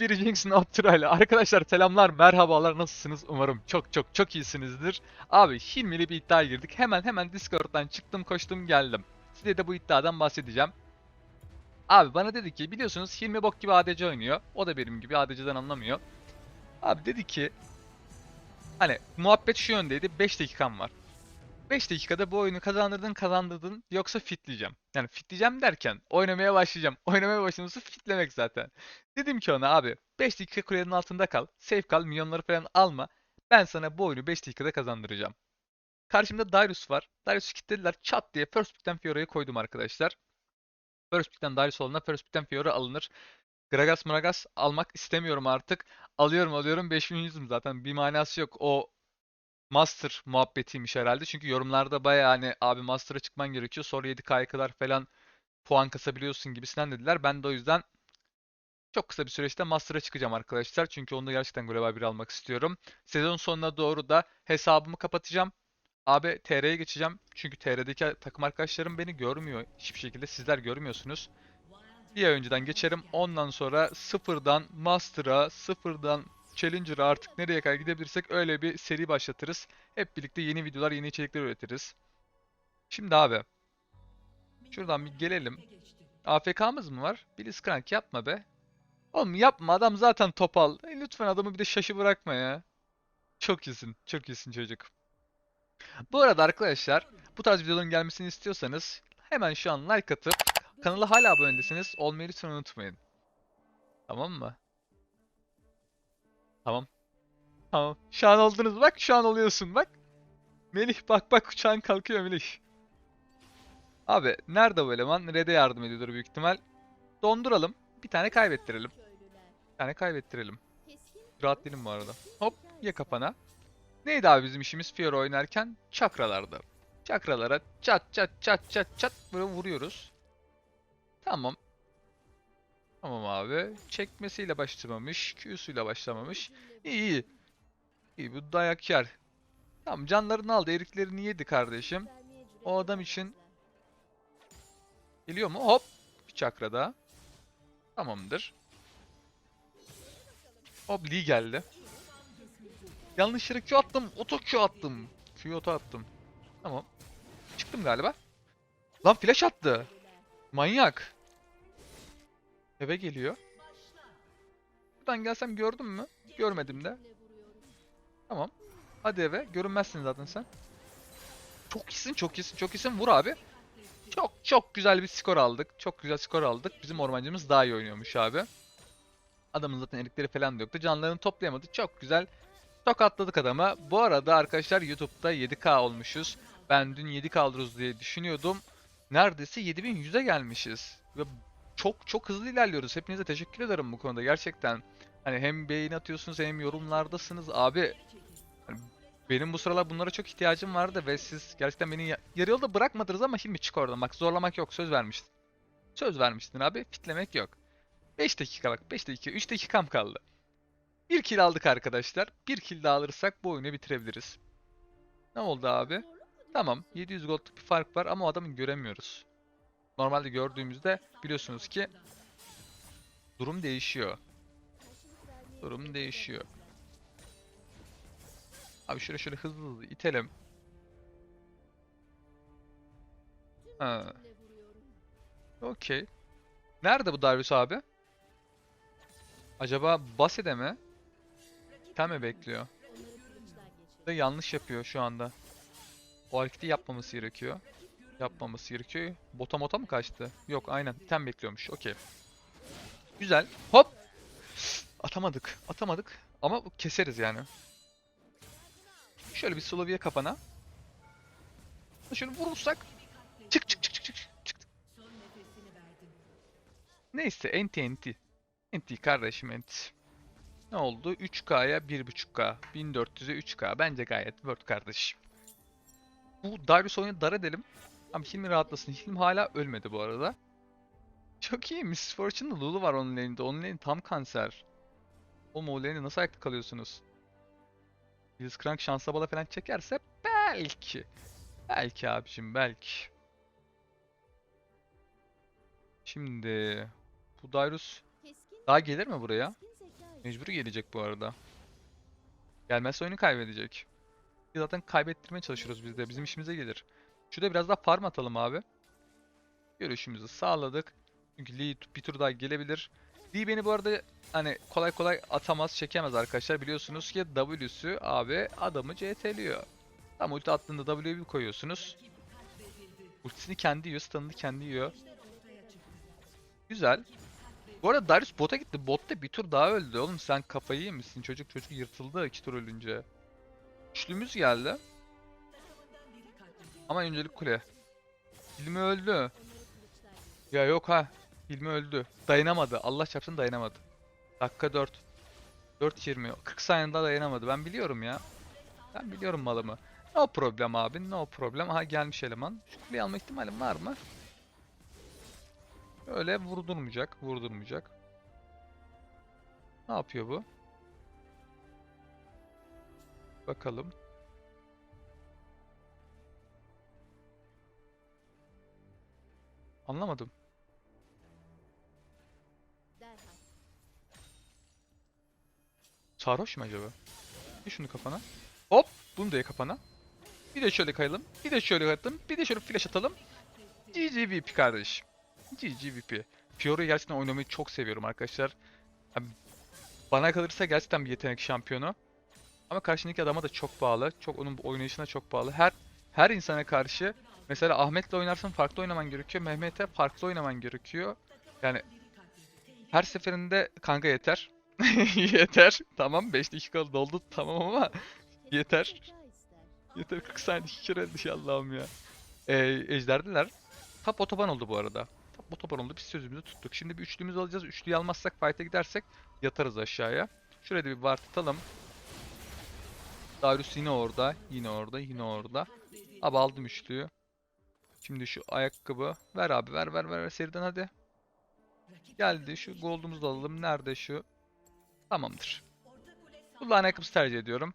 bir Jinx'in Optira'yla. Arkadaşlar selamlar, merhabalar, nasılsınız? Umarım çok çok çok iyisinizdir. Abi Hilmi'li bir iddiaya girdik. Hemen hemen Discord'dan çıktım, koştum, geldim. Size de bu iddiadan bahsedeceğim. Abi bana dedi ki biliyorsunuz Hilmi bok gibi ADC oynuyor. O da benim gibi ADC'den anlamıyor. Abi dedi ki hani muhabbet şu yöndeydi 5 dakikam var. 5 dakikada bu oyunu kazandırdın kazandırdın yoksa fitleyeceğim. Yani fitleyeceğim derken oynamaya başlayacağım. Oynamaya başlaması fitlemek zaten. Dedim ki ona abi 5 dakika kulenin altında kal. Safe kal. Milyonları falan alma. Ben sana bu oyunu 5 dakikada kazandıracağım. Karşımda Darius var. Darius'u kilitlediler. Çat diye First Pick'ten Fiora'yı koydum arkadaşlar. First Pick'ten Darius olduğunda First Pick'ten Fiora alınır. Gragas Mragas almak istemiyorum artık. Alıyorum alıyorum 5100'üm zaten. Bir manası yok. O Master muhabbetiymiş herhalde. Çünkü yorumlarda bayağı hani abi Master'a çıkman gerekiyor. Sonra 7K'ya kadar falan puan kasabiliyorsun gibisinden dediler. Ben de o yüzden çok kısa bir süreçte Master'a çıkacağım arkadaşlar. Çünkü onda gerçekten Global 1 almak istiyorum. Sezon sonuna doğru da hesabımı kapatacağım. Abi TR'ye geçeceğim. Çünkü TR'deki takım arkadaşlarım beni görmüyor hiçbir şekilde. Sizler görmüyorsunuz. Bir ay önceden geçerim. Ondan sonra sıfırdan Master'a, sıfırdan Challenger'a artık nereye kadar gidebilirsek öyle bir seri başlatırız. Hep birlikte yeni videolar, yeni içerikler üretiriz. Şimdi abi. Şuradan bir gelelim. AFK'mız mı var? Blitzcrank yapma be. Oğlum yapma adam zaten topal. E, lütfen adamı bir de şaşı bırakma ya. Çok iyisin. Çok iyisin çocuk. Bu arada arkadaşlar bu tarz videoların gelmesini istiyorsanız hemen şu an like atıp kanala hala abone değilseniz olmayı lütfen unutmayın. Tamam mı? Tamam. Tamam. Şu an oldunuz bak. Şu an oluyorsun bak. Melih bak bak uçağın kalkıyor Melih. Abi nerede bu eleman? Red'e yardım ediyordur büyük ihtimal. Donduralım. Bir tane kaybettirelim. Bir tane kaybettirelim. Rahat değilim bu arada. Hop ye kafana. Neydi abi bizim işimiz Fiora oynarken? Çakralarda. Çakralara çat çat çat çat çat böyle vuruyoruz. Tamam. Tamam abi. Çekmesiyle başlamamış. Q'suyla başlamamış. İyi iyi. İyi bu dayak yer. Tamam canlarını aldı. Eriklerini yedi kardeşim. O adam için geliyor mu? Hop. Bir çakra daha. Tamamdır. Hop Lee geldi. Yanlış yere Q attım. Oto Q attım. Q oto attım. Tamam. Çıktım galiba. Lan flash attı. Manyak. Eve geliyor. Buradan gelsem gördün mü? Görmedim de. Tamam. Hadi eve. Görünmezsin zaten sen. Çok iyisin, çok iyisin, çok iyisin. Vur abi. Çok çok güzel bir skor aldık. Çok güzel skor aldık. Bizim ormancımız daha iyi oynuyormuş abi. Adamın zaten erikleri falan da yoktu. Canlarını toplayamadı. Çok güzel. Tokatladık adama. Bu arada arkadaşlar YouTube'da 7K olmuşuz. Ben dün 7K alırız diye düşünüyordum. Neredeyse 7100'e gelmişiz. Ve çok çok hızlı ilerliyoruz. Hepinize teşekkür ederim bu konuda gerçekten. Hani hem beğeni atıyorsunuz hem yorumlardasınız. Abi hani benim bu sıralar bunlara çok ihtiyacım vardı ve siz gerçekten beni ya- yarı yolda bırakmadınız ama şimdi çık oradan. Bak zorlamak yok söz vermiştin. Söz vermiştin abi fitlemek yok. 5 dakika bak 5 dakika 3 dakikam kaldı. 1 kill aldık arkadaşlar. 1 kill daha alırsak bu oyunu bitirebiliriz. Ne oldu abi? Tamam 700 gold'luk bir fark var ama o adamı göremiyoruz. Normalde gördüğümüzde biliyorsunuz ki durum değişiyor. Durum değişiyor. Abi şöyle şöyle hızlı hızlı itelim. Ha. Okey. Nerede bu Darius abi? Acaba Base'de mi? Sen mi bekliyor? Da yanlış yapıyor şu anda. O hareketi yapmaması gerekiyor. Yapmaması gerekiyor. Bota mota mı kaçtı? Yok aynen. Item bekliyormuş. Okey. Güzel. Hop. Atamadık. Atamadık. Ama keseriz yani. Şöyle bir Solovy'e kafana. Şöyle vurursak. Çık çık çık çık çık. çık. Neyse enti enti. Enti kardeşim enti. Ne oldu? 3K'ya 1.5K. 1400'e 3K. Bence gayet worth kardeşim. Bu Darius oyunu dar edelim. Ama Hilmi rahatlasın. Hilmi hala ölmedi bu arada. Çok iyi. Miss Fortune'da Lulu var onun elinde. Onun elinde tam kanser. O lane'de nasıl ayakta kalıyorsunuz? Blitzcrank şansa bala falan çekerse belki. Belki abicim belki. Şimdi bu Darius daha gelir mi buraya? Mecbur gelecek bu arada. Gelmezse oyunu kaybedecek. Zaten kaybettirmeye çalışıyoruz biz de. Bizim işimize gelir. Şurada biraz daha farm atalım abi. Görüşümüzü sağladık. Çünkü Lee bir tur daha gelebilir. Lee beni bu arada hani kolay kolay atamaz, çekemez arkadaşlar. Biliyorsunuz ki W'sü abi adamı CT'liyor. Tam ulti attığında W'yu bir koyuyorsunuz. Ultisini kendi yiyor, stun'ını kendi yiyor. Güzel. Bu arada Darius bota gitti. Botta bir tur daha öldü. Oğlum sen kafayı yemişsin. Çocuk çocuk yırtıldı iki tur ölünce. Üçlümüz geldi. Ama öncelik kule. Hilmi öldü. Ya yok ha. Hilmi öldü. Dayanamadı. Allah çarpsın dayanamadı. Dakika 4. 4.20. 40 saniyede dayanamadı. Ben biliyorum ya. Ben biliyorum malımı. No problem abi. No problem. Aha gelmiş eleman. Şu kuleyi alma ihtimalim var mı? Öyle vurdurmayacak. Vurdurmayacak. Ne yapıyor bu? Bakalım. Anlamadım. Sarhoş mu acaba? Bir şunu kafana. Hop! Bunu da kafana. Bir de şöyle kayalım. Bir de şöyle atalım. Bir de şöyle flash atalım. GGVP kardeş. GGVP. Fiora'yı gerçekten oynamayı çok seviyorum arkadaşlar. Yani bana kalırsa gerçekten bir yetenek şampiyonu. Ama karşındaki adama da çok bağlı. Çok onun oynayışına çok bağlı. Her her insana karşı mesela Ahmet'le oynarsın farklı oynaman gerekiyor. Mehmet'e farklı oynaman gerekiyor. Yani her seferinde kanka yeter. yeter. Tamam 5 dakika doldu tamam ama yeter. Yeter 40 saniye kere öldü Allah'ım ya. Ee, ejderdiler. Tap otoban oldu bu arada. Tap otoban oldu biz sözümüzü tuttuk. Şimdi bir üçlümüzü alacağız. Üçlüyü almazsak fight'a gidersek yatarız aşağıya. Şuraya da bir var tutalım. Darius yine orada. Yine orada. Yine orada. Abi aldım üçlüyü. Şimdi şu ayakkabı. Ver abi ver ver ver ver seriden hadi. Geldi şu gold'umuzu da alalım. Nerede şu? Tamamdır. Kulağın ayakkabısı tercih ediyorum.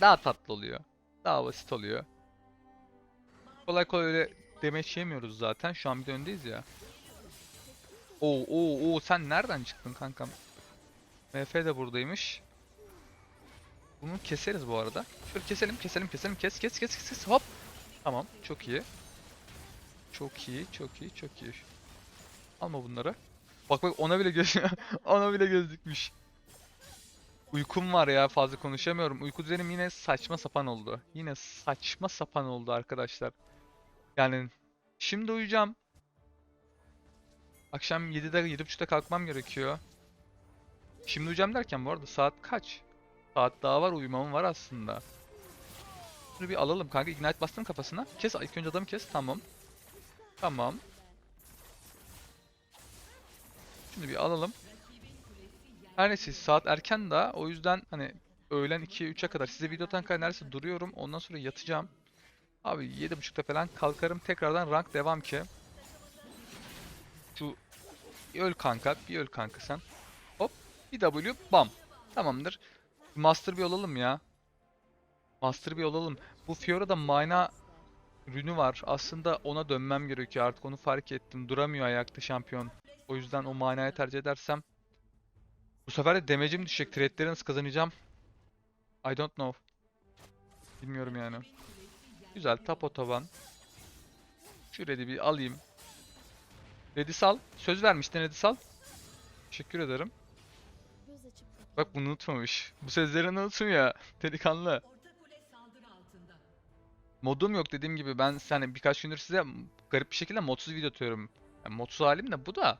Daha tatlı oluyor. Daha basit oluyor. Kolay kolay öyle demeç yemiyoruz zaten. Şu an bir de öndeyiz ya. Oo oo oo sen nereden çıktın kankam? MF de buradaymış. Bunu keseriz bu arada. Şöyle keselim keselim keselim kes kes kes kes hop. Tamam çok iyi. Çok iyi çok iyi çok iyi. Alma bunları. Bak bak ona bile göz ona bile göz dikmiş. Uykum var ya fazla konuşamıyorum. Uyku düzenim yine saçma sapan oldu. Yine saçma sapan oldu arkadaşlar. Yani şimdi uyuyacağım. Akşam 7'de 7.30'da kalkmam gerekiyor. Şimdi uyuyacağım derken bu arada saat kaç? Saat daha var uyumam var aslında. Şunu bir alalım kanka. Ignite bastım kafasına. Kes ilk önce adamı kes. Tamam. Tamam. Şimdi bir alalım. Her neyse saat erken daha o yüzden hani öğlen 2'ye 3'e kadar size videodan kadar neredeyse duruyorum. Ondan sonra yatacağım. Abi 7.30'da falan kalkarım. Tekrardan rank devam ki. Şu öl kanka. Bir öl kanka sen. Hop. Bir W. Bam. Tamamdır. Master bir olalım ya. Master bir olalım. Bu Fiora'da mana rünü var. Aslında ona dönmem gerekiyor artık onu fark ettim. Duramıyor ayakta şampiyon. O yüzden o manayı tercih edersem bu sefer de damage'im düşecek. Trade'leri nasıl kazanacağım? I don't know. Bilmiyorum yani. Güzel. Top otoban. Şu red'i bir alayım. Red'i sal. Söz vermiştin red'i sal. Teşekkür ederim. Bak bunu unutmamış. Bu sözlerini unutmuyor. Delikanlı. Modum yok dediğim gibi ben hani birkaç gündür size garip bir şekilde modsuz video atıyorum. Yani modsuz halim de bu da.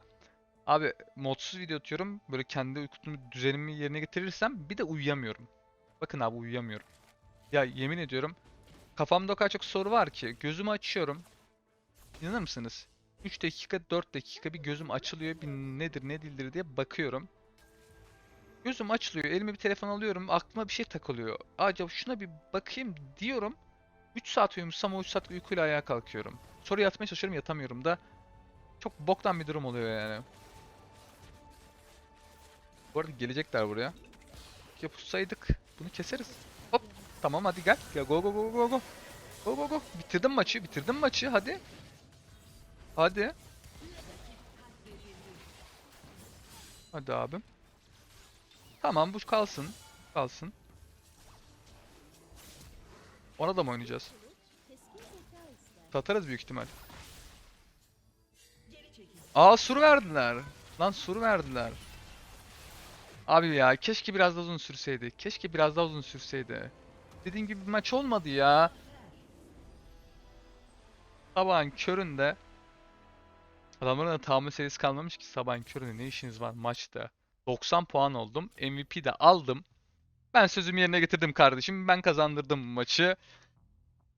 Abi modsuz video atıyorum. Böyle kendi uykumu düzenimi yerine getirirsem bir de uyuyamıyorum. Bakın abi uyuyamıyorum. Ya yemin ediyorum kafamda o kadar çok soru var ki gözümü açıyorum. İnanır mısınız? 3 dakika 4 dakika bir gözüm açılıyor bir nedir ne değildir diye bakıyorum. Gözüm açılıyor elime bir telefon alıyorum aklıma bir şey takılıyor. Acaba şuna bir bakayım diyorum. 3 saat uyumuşsam o 3 saat uykuyla ayağa kalkıyorum. Sonra yatmaya çalışıyorum yatamıyorum da. Çok boktan bir durum oluyor yani. Bu arada gelecekler buraya. Ya pussaydık. Bunu keseriz. Hop. Tamam hadi gel. Ya go go go go go. Go go go. Bitirdim maçı. Bitirdim maçı. Hadi. Hadi. Hadi abim. Tamam bu kalsın. Kalsın. Ona da mı oynayacağız? Satarız büyük ihtimal. Aa sur verdiler. Lan sur verdiler. Abi ya keşke biraz daha uzun sürseydi. Keşke biraz daha uzun sürseydi. Dediğim gibi bir maç olmadı ya. Sabahın köründe adamların da tahammül serisi kalmamış ki sabahın köründe ne işiniz var maçta. 90 puan oldum. MVP de aldım. Ben sözümü yerine getirdim kardeşim. Ben kazandırdım maçı.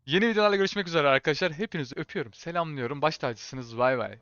Yeni videolarla görüşmek üzere arkadaşlar. Hepinizi öpüyorum. Selamlıyorum. Baş tacısınız. Bay bay.